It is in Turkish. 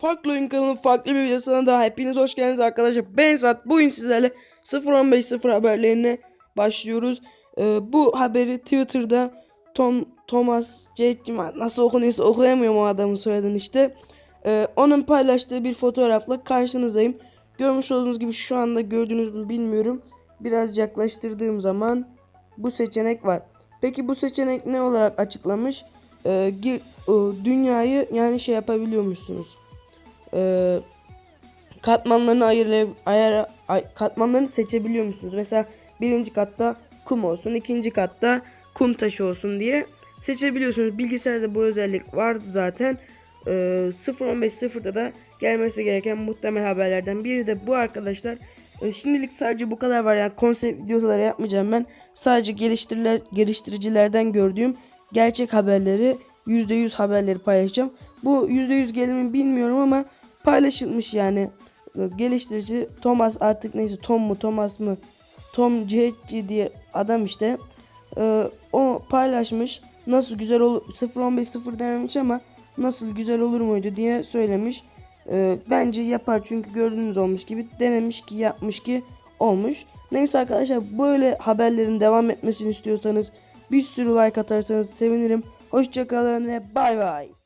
Farklı oyun kanalının farklı bir videosuna daha hepiniz hoş geldiniz arkadaşlar. Ben Esat. Bugün sizlerle 0.15.0 haberlerine başlıyoruz. Ee, bu haberi Twitter'da Tom Thomas J. nasıl okunuyorsa okuyamıyorum o adamın soyadını işte. Ee, onun paylaştığı bir fotoğrafla karşınızdayım. Görmüş olduğunuz gibi şu anda gördüğünüz mü bilmiyorum. Biraz yaklaştırdığım zaman bu seçenek var. Peki bu seçenek ne olarak açıklamış? Ee, gir, e, dünyayı yani şey yapabiliyormuşsunuz. Ee, katmanlarını ayır, ayar, ay- katmanlarını seçebiliyor musunuz? Mesela birinci katta kum olsun, ikinci katta kum taşı olsun diye seçebiliyorsunuz. Bilgisayarda bu özellik vardı zaten. Ee, 0.15.0'da da gelmesi gereken muhtemel haberlerden biri de bu arkadaşlar. Ee, şimdilik sadece bu kadar var yani konsept videoları yapmayacağım ben. Sadece geliştiriler, geliştiricilerden gördüğüm gerçek haberleri %100 haberleri paylaşacağım. Bu %100 gelir mi bilmiyorum ama paylaşılmış yani. Ee, Geliştirici Thomas artık neyse Tom mu Thomas mı Tom CHG diye adam işte. Ee, o paylaşmış. Nasıl güzel olur 0.15.0 dememiş ama nasıl güzel olur muydu diye söylemiş. Ee, bence yapar çünkü gördüğünüz olmuş gibi denemiş ki yapmış ki olmuş. Neyse arkadaşlar böyle haberlerin devam etmesini istiyorsanız bir sürü like atarsanız sevinirim. Hoşçakalın ve bay bay.